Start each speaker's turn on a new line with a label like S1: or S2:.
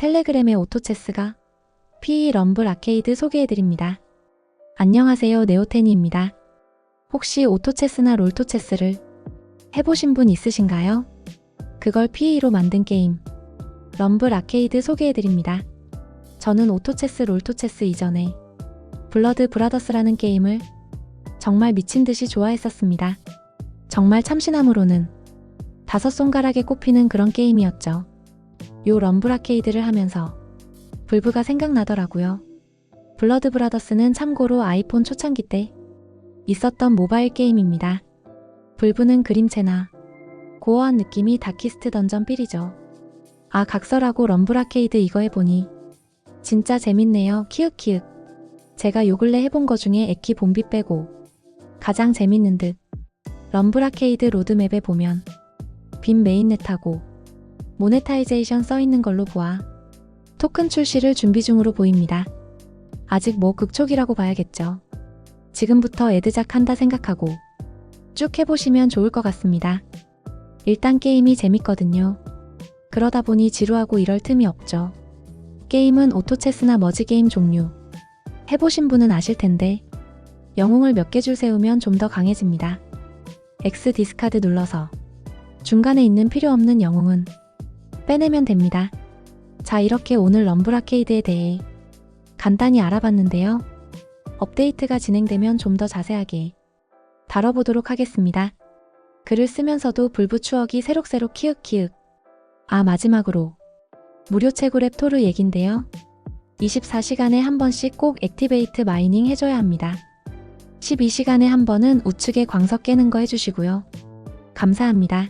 S1: 텔레그램의 오토체스가 PE 럼블 아케이드 소개해드립니다. 안녕하세요 네오테니입니다. 혹시 오토체스나 롤토체스를 해보신 분 있으신가요? 그걸 PE로 만든 게임 럼블 아케이드 소개해드립니다. 저는 오토체스 롤토체스 이전에 블러드 브라더스라는 게임을 정말 미친 듯이 좋아했었습니다. 정말 참신함으로는 다섯 손가락에 꼽히는 그런 게임이었죠. 요 럼블 아케이드를 하면서 불브가 생각나더라고요. 블러드 브라더스는 참고로 아이폰 초창기 때 있었던 모바일 게임입니다. 불브는 그림체나 고어한 느낌이 다키스트 던전 삘이죠. 아 각설하고 럼블 아케이드 이거 해보니 진짜 재밌네요. 키읔키읔. 제가 요 근래 해본 거 중에 에키 bom비 빼고 가장 재밌는 듯. 럼블 아케이드 로드맵에 보면 빈 메인넷하고 모네타이제이션 써 있는 걸로 보아 토큰 출시를 준비 중으로 보입니다. 아직 뭐 극초기라고 봐야겠죠. 지금부터 애드작 한다 생각하고 쭉 해보시면 좋을 것 같습니다. 일단 게임이 재밌거든요. 그러다 보니 지루하고 이럴 틈이 없죠. 게임은 오토체스나 머지게임 종류. 해보신 분은 아실 텐데, 영웅을 몇 개 줄 세우면 좀 더 강해집니다. X 디스카드 눌러서 중간에 있는 필요 없는 영웅은 빼내면 됩니다. 자, 이렇게 오늘 럼블 아케이드에 대해 간단히 알아봤는데요. 업데이트가 진행되면 좀 더 자세하게 다뤄보도록 하겠습니다. 글을 쓰면서도 불부 추억이 새록새록 키읔키읔. 아, 마지막으로 무료 채굴 앱 토르 얘긴데요. 24시간에 한 번씩 꼭 액티베이트 마이닝 해줘야 합니다. 12시간에 한 번은 우측에 광석 깨는 거 해주시고요. 감사합니다.